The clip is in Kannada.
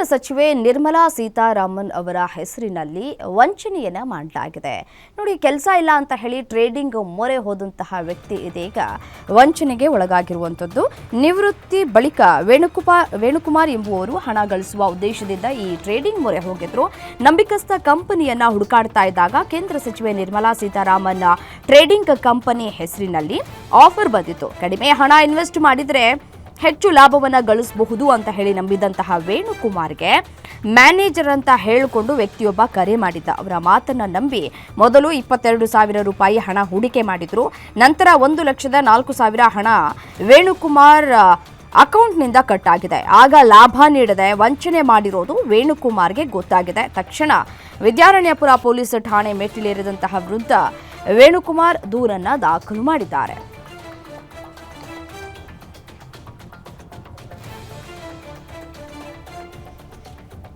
ಕೇಂದ್ರ ಸಚಿವೆ ನಿರ್ಮಲಾ ಸೀತಾರಾಮನ್ ಅವರ ಹೆಸರಿನಲ್ಲಿ ವಂಚನೆಯನ್ನ ಮಾಡಲಾಗಿದೆ. ನೋಡಿ, ಕೆಲಸ ಇಲ್ಲ ಅಂತ ಹೇಳಿ ಟ್ರೇಡಿಂಗ್ ಮೊರೆ ಹೋದಂತಹ ವ್ಯಕ್ತಿ ಇದೀಗ ವಂಚನೆಗೆ ಒಳಗಾಗಿರುವಂಥದ್ದು. ನಿವೃತ್ತಿ ಬಳಿಕ ವೇಣುಕುಮಾರ್ ವೇಣುಕುಮಾರ್ ಎಂಬುವರು ಹಣ ಗಳಿಸುವ ಉದ್ದೇಶದಿಂದ ಈ ಟ್ರೇಡಿಂಗ್ ಮೊರೆ ಹೋಗಿದ್ರು. ನಂಬಿಕಸ್ಥ ಕಂಪನಿಯನ್ನ ಹುಡುಕಾಡ್ತಾ ಇದ್ದಾಗ ಕೇಂದ್ರ ಸಚಿವೆ ನಿರ್ಮಲಾ ಸೀತಾರಾಮನ್ ಟ್ರೇಡಿಂಗ್ ಕಂಪನಿ ಹೆಸರಿನಲ್ಲಿ ಆಫರ್ ಬಂದಿತ್ತು. ಕಡಿಮೆ ಹಣ ಇನ್ವೆಸ್ಟ್ ಮಾಡಿದ್ರೆ ಹೆಚ್ಚು ಲಾಭವನ್ನು ಗಳಿಸಬಹುದು ಅಂತ ಹೇಳಿ ನಂಬಿದಂತಹ ವೇಣುಕುಮಾರ್ಗೆ ಮ್ಯಾನೇಜರ್ ಅಂತ ಹೇಳಿಕೊಂಡು ವ್ಯಕ್ತಿಯೊಬ್ಬ ಕರೆ ಮಾಡಿದ್ದ. ಅವರ ಮಾತನ್ನ ನಂಬಿ ಮೊದಲು ಇಪ್ಪತ್ತೆರಡು ಸಾವಿರ ರೂಪಾಯಿ ಹಣ ಹೂಡಿಕೆ ಮಾಡಿದ್ರು. ನಂತರ ಒಂದು ಲಕ್ಷದ ನಾಲ್ಕು ಸಾವಿರ ಹಣ ವೇಣುಕುಮಾರ್ ಅಕೌಂಟ್ನಿಂದ ಕಟ್ ಆಗಿದೆ ಆಗ ಲಾಭ ನೀಡದೆ ವಂಚನೆ ಮಾಡಿರೋದು ವೇಣುಕುಮಾರ್ಗೆ ಗೊತ್ತಾಗಿದೆ. ತಕ್ಷಣ ವಿದ್ಯಾರಣ್ಯಪುರ ಪೊಲೀಸ್ ಠಾಣೆ ಮೆಟ್ಟಿಲೇರಿದಂತಹ ವೃದ್ಧ ವೇಣುಕುಮಾರ್ ದೂರನ್ನ ದಾಖಲು ಮಾಡಿದ್ದಾರೆ.